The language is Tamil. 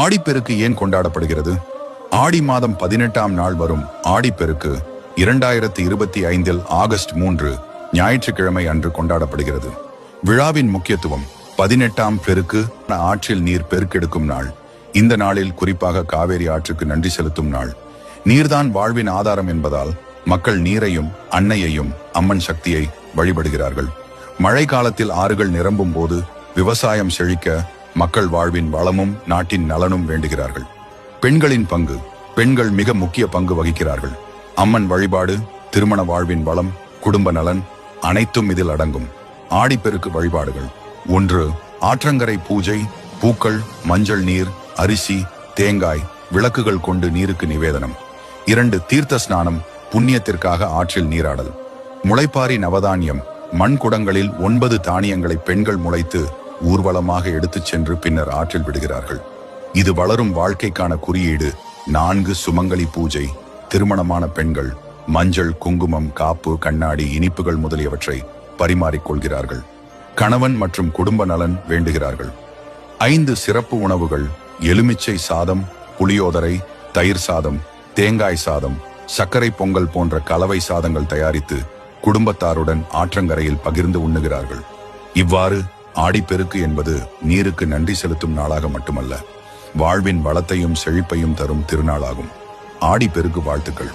ஆடிப்பெருக்கு ஏன் கொண்டாடப்படுகிறது? ஆடி மாதம் பதினெட்டாம் நாள் வரும் ஆடிப்பெருக்கு இரண்டாயிரத்தி இருபத்தி ஐந்தில் ஆகஸ்ட் மூன்று ஞாயிற்றுக்கிழமை அன்று கொண்டாடப்படுகிறது. விழாவின் முக்கியத்துவம் பதினெட்டாம் பெருக்கு ஆற்றில் நீர் பெருக்கெடுக்கும் நாள். இந்த நாளில் குறிப்பாக காவேரி ஆற்றுக்கு நன்றி செலுத்தும் நாள். நீர்தான் வாழ்வின் ஆதாரம் என்பதால் மக்கள் நீரையும் அன்னையையும் அம்மன் சக்தியை வழிபடுகிறார்கள். மழை காலத்தில் ஆறுகள் நிரம்பும் போது விவசாயம் செழிக்க மக்கள் வாழ்வின் வளமும் நாட்டின் நலனும் வேண்டுகிறார்கள். பெண்களின் பங்கு பெண்கள் மிக முக்கிய பங்கு வகிக்கிறார்கள். அம்மன் வழிபாடு திருமண வாழ்வின் வளம் குடும்ப நலன் அனைத்தும் இதில் அடங்கும். ஆடிப்பெருக்கு வழிபாடுகள். ஒன்று ஆற்றங்கரை பூஜை பூக்கள் மஞ்சள் நீர் அரிசி தேங்காய் விளக்குகள் கொண்டு நீருக்கு நிவேதனம். இரண்டு தீர்த்த ஸ்நானம் புண்ணியத்திற்காக ஆற்றில் நீராடல். முளைப்பாரி நவதானியம். மண் குடங்களில் ஒன்பது தானியங்களை பெண்கள் முளைத்து ஊர்வலமாக எடுத்துச் சென்று பின்னர் ஆற்றில் விடுகிறார்கள். இது வளரும் வாழ்க்கைக்கான குறியீடு. நான்கு சுமங்கலி பூஜை திருமணமான பெண்கள் மஞ்சள் குங்குமம் காப்பு கண்ணாடி இனிப்புகள் முதலியவற்றை பரிமாறிக்கொள்கிறார்கள் கணவன் மற்றும் குடும்ப நலன் வேண்டுகிறார்கள். ஐந்து சிறப்பு உணவுகள் எலுமிச்சை சாதம் புளியோதரை தயிர் சாதம் தேங்காய் சாதம் சர்க்கரை பொங்கல் போன்ற கலவை சாதங்கள் தயாரித்து குடும்பத்தாருடன் ஆற்றங்கரையில் பகிர்ந்து உண்ணுகிறார்கள். இவ்வாறு ஆடிப்பெருக்கு என்பது நீருக்கு நன்றி செலுத்தும் நாளாக மட்டுமல்ல வாழ்வின் வளத்தையும் செழிப்பையும் தரும் திருநாளாகும். ஆடிப்பெருக்கு வாழ்த்துக்கள்.